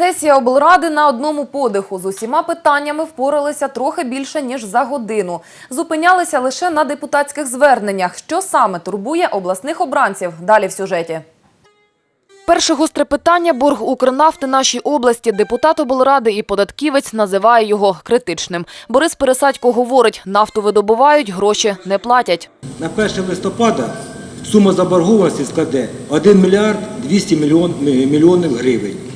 Сесія облради на одному подиху з усіма питаннями впоралися трохи більше ніж за годину. Зупинялися лише на депутатських зверненнях. Що саме турбує обласних обранців? Далі в сюжеті. Перше гостре питання борг Укрнафти нашій області. Депутат облради і податківець називає його критичним. Борис Пересадько говорить, нафту видобувають, гроші не платять. На 1 листопада сума заборгованості складе 1 мільярд 200 мільйон, мільйонів гривень.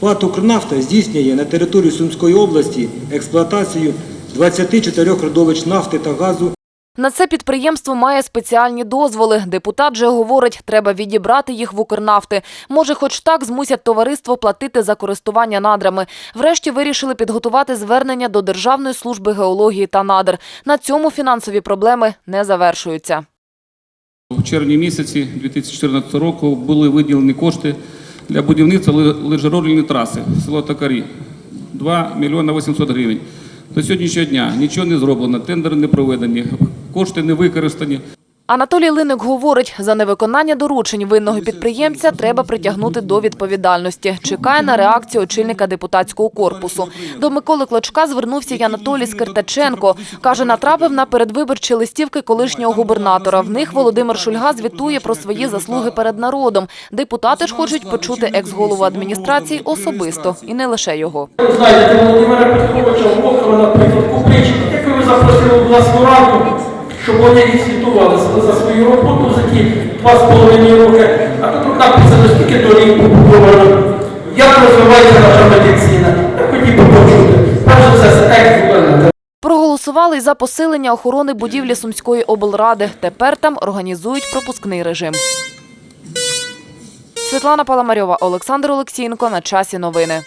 ПАТ «Укрнафта» здійснює на території Сумської області експлуатацію 24 родовищ нафти та газу На це підприємство має спеціальні дозволи. Депутат же говорить, треба відібрати їх в Укрнафти. Може, хоч так змусять товариство платити за користування надрами. Врешті вирішили підготувати звернення до Державної служби геології та надр. На цьому фінансові проблеми не завершуються. У червні місяці 2014 року були виділені кошти для будівництва ли- траси село Токарі. 2 мільйона 800 гривень. До сьогоднішнього дня нічого не зроблено, тендери не проведені, кошти не використані. Анатолій Линик говорить, за невиконання доручень винного підприємця треба притягнути до відповідальності. Чекає на реакцію очільника депутатського корпусу. До Миколи Клочка звернувся й Анатолій Скиртаченко. Каже, натрапив на передвиборчі листівки колишнього губернатора. В них Володимир Шульга звітує про свої заслуги перед народом. Депутати ж хочуть почути екс-голову адміністрації особисто, і не лише його. Знаєте Володимира Петровича наприклад, Куприч, яку ви запросили в обласну раду, щоб вони відзвітувалися за свою роботу за ті два з половиною роки. А тут написано, скільки доріг побудовано, як розвивається наша медицина. Я хотів би почути. Перш за все, це екс-губернатор. Проголосували за посилення охорони будівлі Сумської облради. Тепер там організують пропускний режим. Світлана Паламарьова, Олександр Олексієнко. На часі новини.